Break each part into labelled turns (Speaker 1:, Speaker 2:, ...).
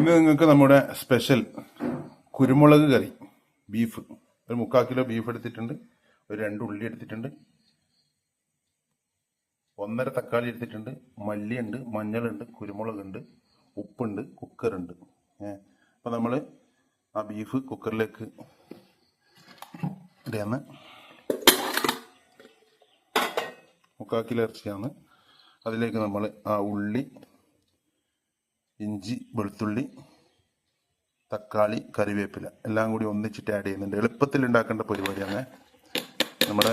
Speaker 1: ഇന്ന് നിങ്ങൾക്ക് നമ്മുടെ സ്പെഷ്യൽ കുരുമുളക് കറി ബീഫ് ഒരു മുക്കാൽ കിലോ ബീഫ് എടുത്തിട്ടുണ്ട് ഒരു രണ്ട് ഉള്ളി എടുത്തിട്ടുണ്ട് ഒന്നര തക്കാളി എടുത്തിട്ടുണ്ട് മല്ലിയുണ്ട് മഞ്ഞളുണ്ട് കുരുമുളകുണ്ട് ഉപ്പുണ്ട് കുക്കറുണ്ട്. ഏ അപ്പം നമ്മൾ ആ ബീഫ് കുക്കറിലേക്ക് ഇടയാണ് മുക്കാൽ കിലോ ഇറച്ചിയാണ്. അതിലേക്ക് നമ്മൾ ആ ഉള്ളി ഇഞ്ചി വെളുത്തുള്ളി തക്കാളി കറിവേപ്പില എല്ലാം കൂടി ഒന്നിച്ചിട്ട് ആഡ് ചെയ്യുന്നുണ്ട്. എളുപ്പത്തിൽ ഉണ്ടാക്കേണ്ട പരിപാടിയാണ് നമ്മുടെ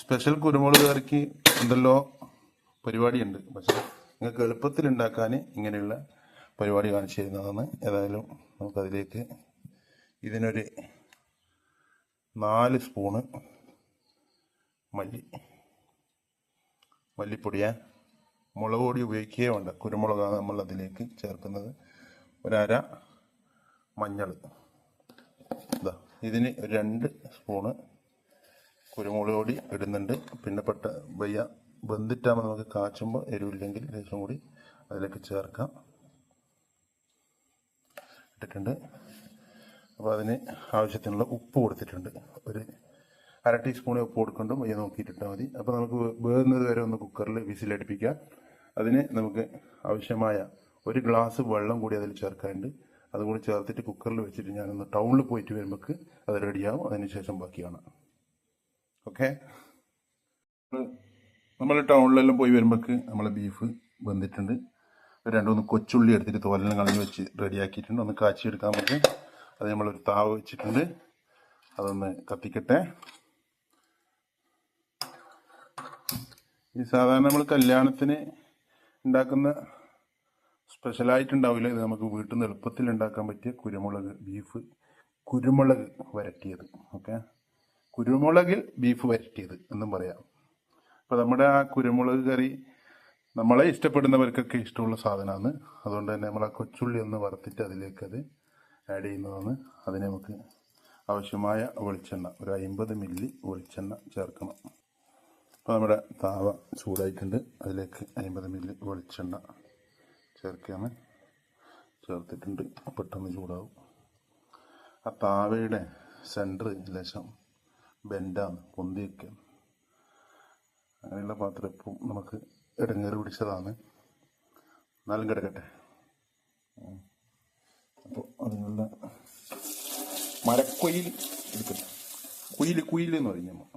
Speaker 1: സ്പെഷ്യൽ കുരുമുളക് കറിക്ക് എന്തെല്ലോ പരിപാടിയുണ്ട്. പക്ഷേ നിങ്ങൾക്ക് എളുപ്പത്തിൽ ഉണ്ടാക്കാൻ ഇങ്ങനെയുള്ള പരിപാടി കാണിച്ചു തരുന്നതാണ്. ഏതായാലും നമുക്കതിലേക്ക് ഇതിനൊരു നാല് സ്പൂണ് മല്ലി മല്ലിപ്പൊടിയാ മുളക് പൊടി ഉപയോഗിക്കുകയേ കുരുമുളകാണ് നമ്മൾ അതിലേക്ക് ചേർക്കുന്നത്. ഒരര മഞ്ഞൾ ഇതാ ഇതിന് രണ്ട് സ്പൂണ് കുരുമുളക് പൊടി ഇടുന്നുണ്ട്. പിന്നെ പെട്ട വയ്യ വെന്തിട്ടാകുമ്പോൾ നമുക്ക് കാച്ചുമ്പോൾ എരിവില്ലെങ്കിൽ ലേശം കൂടി അതിലേക്ക് ചേർക്കാം. ഇട്ടിട്ടുണ്ട്. അപ്പോൾ അതിന് ആവശ്യത്തിനുള്ള ഉപ്പ് കൊടുത്തിട്ടുണ്ട്. ഒരു അര ടീസ്പൂൺ ഉപ്പ് കൊടുക്കുന്നുണ്ട്. വയ്യ നോക്കിയിട്ടിട്ടാൽ മതി. അപ്പോൾ നമുക്ക് വേകുന്നത് വരെ ഒന്ന് കുക്കറിൽ വിസിലടിപ്പിക്കാം. അതിന് നമുക്ക് ആവശ്യമായ ഒരു ഗ്ലാസ് വെള്ളം കൂടി അതിൽ ചേർക്കാനുണ്ട്. അതുകൂടി ചേർത്തിട്ട് കുക്കറിൽ വെച്ചിട്ട് ഞാനൊന്ന് ടൗണിൽ പോയിട്ട് വരുമ്പോൾ അത് റെഡിയാവും അതിന് ശേഷം കാണാം ഓക്കെ നമ്മൾ ടൗണിലെല്ലാം പോയി വരുമ്പോൾ നമ്മളെ ബീഫ് വെന്തിട്ടുണ്ട്. രണ്ട് മൂന്ന് കൊച്ചുള്ളി എടുത്തിട്ട് തോലെല്ലാം കളഞ്ഞ് വെച്ച് റെഡിയാക്കിയിട്ടുണ്ട് ഒന്ന് കാച്ചിയെടുക്കാൻ നമുക്ക് അത് നമ്മളൊരു താവ് വെച്ചിട്ടുണ്ട്. അതൊന്ന് കത്തിക്കട്ടെ. ഈ സാധാരണ നമ്മൾ കല്യാണത്തിന് ഉണ്ടാക്കുന്ന സ്പെഷ്യലായിട്ട് ഉണ്ടാവില്ല ഇത് നമുക്ക് വീട്ടിൽ നിന്ന് എളുപ്പത്തിൽ ഉണ്ടാക്കാൻ പറ്റിയ കുരുമുളക് ബീഫ് കുരുമുളക് വരട്ടിയത്. ഓക്കെ? കുരുമുളകിൽ ബീഫ് വരട്ടിയത് എന്നും പറയാം. അപ്പോൾ നമ്മുടെ ആ കുരുമുളക് കറി നമ്മളെ ഇഷ്ടപ്പെടുന്നവർക്കൊക്കെ ഇഷ്ടമുള്ള സാധനമാണ്. അതുകൊണ്ട് തന്നെ നമ്മൾ ആ കൊച്ചുള്ളി ഒന്ന് വറുത്തിട്ട് അതിലേക്ക് അത് ആഡ് ചെയ്യുന്നതാണ്. അതിന് നമുക്ക് ആവശ്യമായ വെളിച്ചെണ്ണ ഒരു അമ്പത് മില്ലി വെളിച്ചെണ്ണ ചേർക്കണം. അപ്പോൾ നമ്മുടെ താവ ചൂടായിട്ടുണ്ട്. അതിലേക്ക് അമ്പത് മില്ലി വെളിച്ചെണ്ണ ചേർക്കുകയാണ്. ചേർത്തിട്ടുണ്ട്. പെട്ടെന്ന് ചൂടാവും. ആ താവയുടെ സെന്റർ ലേശം ബെൻഡാണ് പൊന്തിയൊക്കെ. അങ്ങനെയുള്ള പാത്രം ഇപ്പം നമുക്ക് ഇടങ്ങേറി പിടിച്ചതാണ്. എന്നാലും കിടക്കട്ടെ. അപ്പോൾ അതിനുള്ള മരക്കൊയിൽ എടുക്കട്ടെ കുയിൽ കുയിൽ എന്ന് പറയും നമ്മൾ.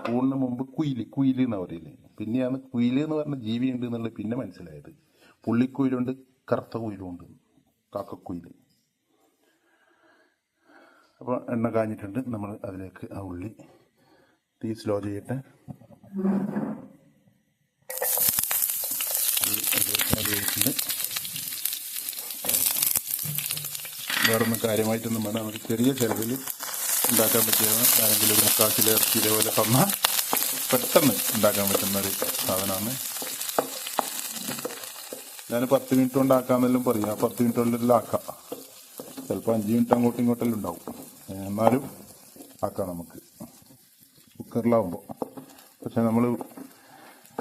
Speaker 1: സ്പൂണിന് മുമ്പ് കുയിൽ കുയിൽ എന്ന് പറയില്ലേ? പിന്നെയാണ് കുയിൽ എന്ന് പറഞ്ഞ ജീവി ഉണ്ട് എന്നുള്ളത് പിന്നെ മനസ്സിലായത്. പുള്ളിക്കുയിലുണ്ട് കറുത്ത കുയിലുണ്ട് കാക്കക്കുയിൽ. അപ്പോൾ എണ്ണ കാഞ്ഞിട്ടുണ്ട്. നമ്മൾ അതിലേക്ക് ആ ഉള്ളി തീ സ്ലോ ചെയ്യട്ടെ. വേറൊന്നും കാര്യമായിട്ടൊന്നും വേണ്ട. നമുക്ക് ചെറിയ ചെലവിൽ ഉണ്ടാക്കാൻ പറ്റിയതാണ് അല്ലെങ്കിൽ ഒരു മുക്കാൽ കിലോ ഇറച്ചി ഇതേപോലെ തന്നാൽ പെട്ടെന്ന് ഉണ്ടാക്കാൻ പറ്റുന്ന ഒരു സാധനമാണ്. ഞാൻ പത്ത് മിനിറ്റ് കൊണ്ട് ആക്കാമെന്നെല്ലാം പറയും. പത്ത് മിനിറ്റ് കൊണ്ടെല്ലാം ആക്കാം. ചിലപ്പോൾ അഞ്ച് മിനിറ്റ് അങ്ങോട്ടും ഇങ്ങോട്ടെല്ലാം ഉണ്ടാവും. എന്നാലും ആക്കാം നമുക്ക്. കുക്കറിലാവുമ്പോൾ പക്ഷെ നമ്മൾ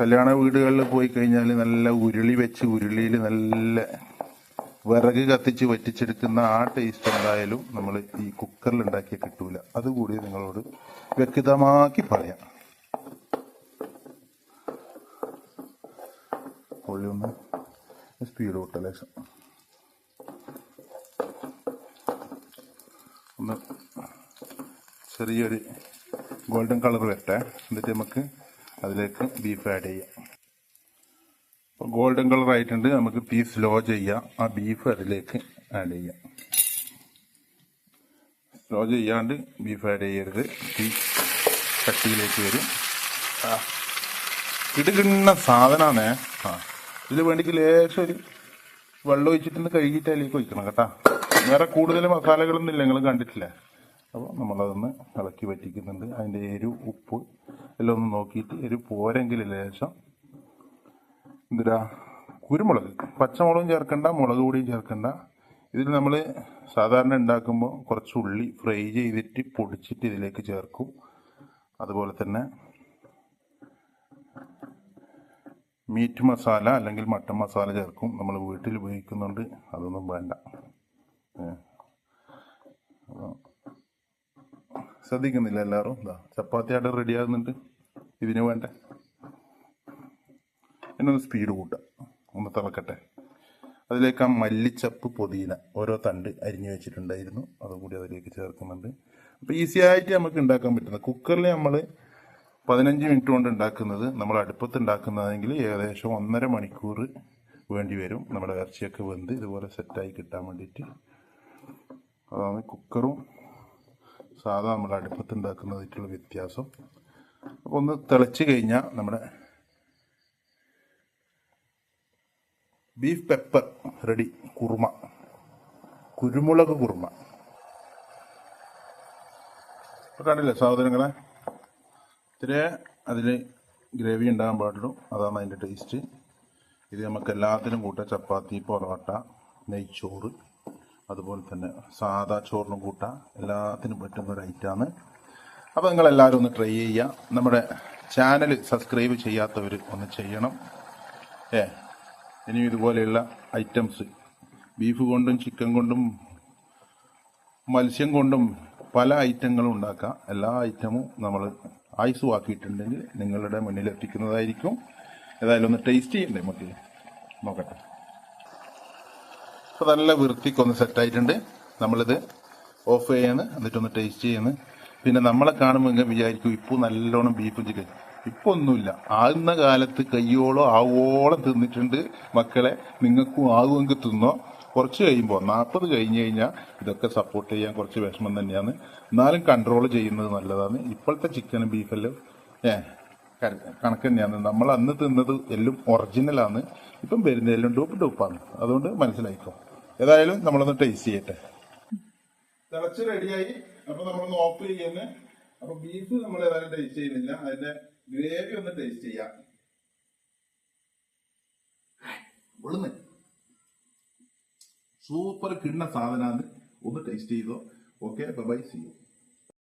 Speaker 1: കല്യാണ വീടുകളിൽ പോയി കഴിഞ്ഞാൽ നല്ല ഉരുളി വെച്ച് ഉരുളിയിൽ നല്ല വിറക് കത്തിച്ച് വറ്റിച്ചെടുക്കുന്ന ആ ടേസ്റ്റ് എന്തായാലും നമ്മൾ ഈ കുക്കറിൽ ഉണ്ടാക്കി കിട്ടൂല. അതുകൂടി നിങ്ങളോട് വ്യക്തമാക്കി പറയാം. ഒന്ന് സ്പീഡ് കൂട്ട ലേശം ഒന്ന് ചെറിയൊരു ഗോൾഡൻ കളർ വരട്ടെ എന്നിട്ട് നമുക്ക് അതിലേക്ക് ബീഫ് ആഡ് ചെയ്യാം. ഗോൾഡൻ കളർ ആയിട്ടുണ്ട്. നമുക്ക് തീ സ്ലോ ചെയ്യാം. ആ ബീഫ് അതിലേക്ക് ആഡ് ചെയ്യാം. സ്ലോ ചെയ്യാണ്ട് ബീഫ് ആഡ് ചെയ്യരുത്. തീ കട്ടിയിലേക്ക് വരും. ഇടുകിണ്ണ സാധനമാണ് ആ ഇതിൽ വേണ്ടിക്ക് ലേശം ഒരു വെള്ളം ഒഴിച്ചിട്ടൊന്ന് കഴുകിയിട്ട് അതിലേക്ക് ഒഴിക്കണം കേട്ടാ. വേറെ കൂടുതൽ മസാലകളൊന്നും ഇല്ല. നിങ്ങൾ കണ്ടിട്ടില്ല? അപ്പോൾ നമ്മളതൊന്ന് ഇളക്കി വറ്റിക്കുന്നുണ്ട്. അതിന്റെ എരിവ് ഉപ്പ് എല്ലാം ഒന്ന് നോക്കിയിട്ട് എരിവ് പോരെങ്കിൽ ലേശം എന്തിനാ കുരുമുളക്. പച്ചമുളകും ചേർക്കണ്ട മുളക് പൊടിയും ചേർക്കണ്ട. ഇതിൽ നമ്മൾ സാധാരണ ഉണ്ടാക്കുമ്പോൾ കുറച്ച് ഉള്ളി ഫ്രൈ ചെയ്തിട്ട് പൊടിച്ചിട്ട് ഇതിലേക്ക് ചേർക്കും. അതുപോലെ തന്നെ മീറ്റ് മസാല അല്ലെങ്കിൽ മട്ടൻ മസാല ചേർക്കും. നമ്മൾ വീട്ടിൽ ഉപയോഗിക്കുന്നുണ്ട്. അതൊന്നും വേണ്ട. ശ്രദ്ധിക്കുന്നില്ല എല്ലാവരും? എന്താ ചപ്പാത്തി ആയിട്ട് റെഡി ആകുന്നുണ്ട്. ഇതിന് വേണ്ട? എന്നൊന്ന് സ്പീഡ് കൂട്ടുക. ഒന്ന് തിളക്കട്ടെ. അതിലേക്ക് ആ മല്ലിച്ചപ്പ് പൊതിന ഓരോ തണ്ട് അരിഞ്ഞു വെച്ചിട്ടുണ്ടായിരുന്നു. അതുകൂടി അതിലേക്ക് ചേർക്കുന്നുണ്ട്. അപ്പോൾ ഈസി ആയിട്ട് നമുക്ക് ഉണ്ടാക്കാൻ പറ്റുന്നത് കുക്കറിൽ നമ്മൾ പതിനഞ്ച് മിനിറ്റ് കൊണ്ട് ഉണ്ടാക്കുന്നത് നമ്മൾ അടുപ്പത്ത് ഉണ്ടാക്കുന്നതെങ്കിൽ ഏകദേശം ഒന്നര മണിക്കൂർ വേണ്ടി വരും. നമ്മുടെ ഇറച്ചിയൊക്കെ വെന്ത് ഇതുപോലെ സെറ്റായി കിട്ടാൻ വേണ്ടിയിട്ട്. അതാണ് കുക്കറും സാധാ നമ്മൾ അടുപ്പത്ത് ഉണ്ടാക്കുന്നതായിട്ടുള്ള വ്യത്യാസം. അപ്പോൾ ഒന്ന് തിളച്ച് കഴിഞ്ഞാൽ നമ്മുടെ ബീഫ് പെപ്പർ റെഡി കുറുമ. കുരുമുളക് കുറുമ. ഇപ്പം കണ്ടില്ലേ സഹോദരങ്ങളെ ഇത്തിരി അതിൽ ഗ്രേവി ഉണ്ടാകാൻ പാടുള്ളൂ. അതാണ് അതിന്റെ ടേസ്റ്റ്. ഇത് നമുക്ക് എല്ലാത്തിനും കൂട്ടാം. ചപ്പാത്തി പൊറോട്ട നെയ്ച്ചോറ് അതുപോലെ തന്നെ സാധാ ചോറിനും കൂട്ടാം. എല്ലാത്തിനും പറ്റുന്ന ഒരു അപ്പോൾ അപ്പോൾ നിങ്ങളെല്ലാവരും ഒന്ന് ട്രൈ ചെയ്യുക. നമ്മുടെ ചാനൽ സബ്സ്ക്രൈബ് ചെയ്യാത്തവർ ഒന്ന് ചെയ്യണം. ഏ ഇനിയും ഇതുപോലെയുള്ള ഐറ്റംസ്. ബീഫ് കൊണ്ടും ചിക്കൻ കൊണ്ടും മത്സ്യം കൊണ്ടും പല ഐറ്റങ്ങളും ഉണ്ടാക്കാം. എല്ലാ ഐറ്റമും നമ്മൾ ആയുസുവാക്കിയിട്ടുണ്ടെങ്കിൽ നിങ്ങളുടെ മുന്നിൽ എത്തിക്കുന്നതായിരിക്കും ഏതായാലും ഒന്ന് ടേസ്റ്റ് ചെയ്യണ്ടേ നമുക്ക് നോക്കട്ടെ. അപ്പോൾ നല്ല വൃത്തിക്കൊന്ന് സെറ്റായിട്ടുണ്ട് നമ്മളിത് ഓഫ് ചെയ്യാണ്. എന്നിട്ടൊന്ന് ടേസ്റ്റ് ചെയ്യുന്നു പിന്നെ നമ്മളെ കാണുമ്പോൾ വിചാരിക്കും ഇപ്പോൾ നല്ലോണം ബീഫ് ചിക്കൻ ഇപ്പോൾ ഒന്നുമില്ല ആകുന്ന കാലത്ത് കയ്യോളം ആവോളം തിന്നിട്ടുണ്ട് മക്കളെ. നിങ്ങൾക്കും ആകുമെങ്കിൽ തിന്നോ. കുറച്ച് കഴിയുമ്പോൾ നാൽപ്പത് കഴിഞ്ഞ് കഴിഞ്ഞാൽ ഇതൊക്കെ സപ്പോർട്ട് ചെയ്യാൻ കുറച്ച് വിഷമം തന്നെയാണ്. എന്നാലും കൺട്രോൾ ചെയ്യുന്നത് നല്ലതാണ്. ഇപ്പോഴത്തെ ചിക്കനും ബീഫെല്ലാം ഏ കണക്ക് തന്നെയാണ്. നമ്മൾ അന്ന് തിന്നത് എല്ലാം ഒറിജിനലാണ് ഇപ്പം വരുന്നതെല്ലാം ഡൂപ്പ് ഡൂപ്പാണ് അതുകൊണ്ട് മനസ്സിലായിക്കോ. ഏതായാലും നമ്മളൊന്ന് ടേസ്റ്റ് ചെയ്യട്ടെ. തിളച്ച് റെഡിയായി അപ്പൊ നമ്മളൊന്ന് ഓഫ് ചെയ്യുന്നത് അപ്പൊ ബീഫ് നമ്മൾ ഏതായാലും ടേസ്റ്റ് ചെയ്യുന്നില്ല. അതിന്റെ ഗ്രേവി ഒന്ന് ടേസ്റ്റ് ചെയ്യാം. സൂപ്പർ കിണ്ണ സാധനമാണ് ഒന്ന് ടേസ്റ്റ് ചെയ്തോ. Okay bye C U